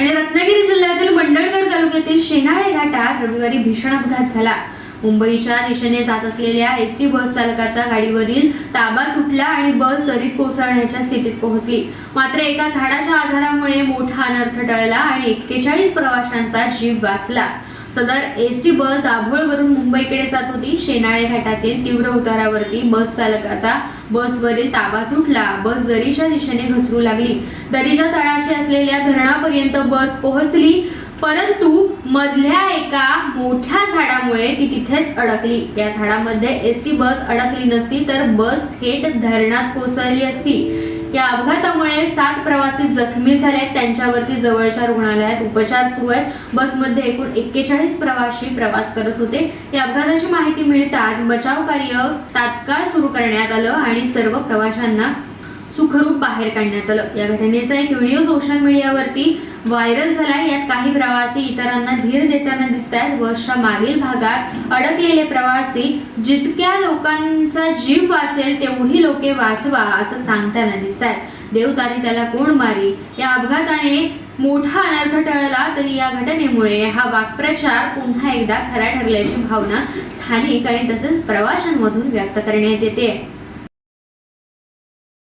आणि रत्नागिरी जिल्ह्यातील मंडणगड तालुक्यातील शेनाळे घाटात रविवारी भीषण अपघात झाला. मुंबईच्या दिशेने जात असलेल्या एस टी बस चालकाचा गाडीवरील ताबा सुटला आणि बस दरीत कोसळण्याच्या स्थितीत पोहोचली. मात्र एका झाडाच्या आधारामुळे मोठा अनर्थ टळला आणि एक्केचाळीस प्रवाशांचा जीव वाचला. सदर एस टी बस दाभोळवरून मुंबईकडे जात होती. शेनाळे घाटातील तीव्र उतारावरती बस चालकाचा बसवरील ताबा सुटला. बस दरीच्या दिशेने घसरू लागली. दरीच्या तळाशी असलेल्या धरणापर्यंत बस पोहोचली. परंतु मधल्या एका मोठ्या झाडामुळे ती तिथेच अडकली. या झाडामध्ये एस टी बस अडकली नसती तर बस थेट धरणात कोसळली असती. या अपघातामुळे सात प्रवासी जखमी झाले त्यांच्यावरती जवळच्या रुग्णालयात उपचार सुरू आहेत. बसमध्ये एकूण एक्केचाळीस प्रवासी प्रवास करत होते. या अपघाताची माहिती मिळताच बचाव कार्य तात्काळ सुरू करण्यात आलं आणि सर्व प्रवाशांना सुखरूप बाहेर काढण्यात आलं. या घटनेचा एक व्हिडिओ सोशल मीडियावरती व्हायरल झालाय. यात काही प्रवासी इतरांना धीर देताना दिसत आहेत बसच्या मागील भागात अडकलेले प्रवासी जितक्या लोकांचा जीव वाचेल तेवढी लोके वाचवा असं सांगताना दिसत आहेत देवतारी त्याला कोण मारी? या अपघाताने मोठा अनर्थ टळला तरी या घटनेमुळे हा वाक्प्रचार पुन्हा एकदा खरा ठरल्याची भावना स्थानिक आणि तसेच प्रवाशांमधून व्यक्त करण्यात येते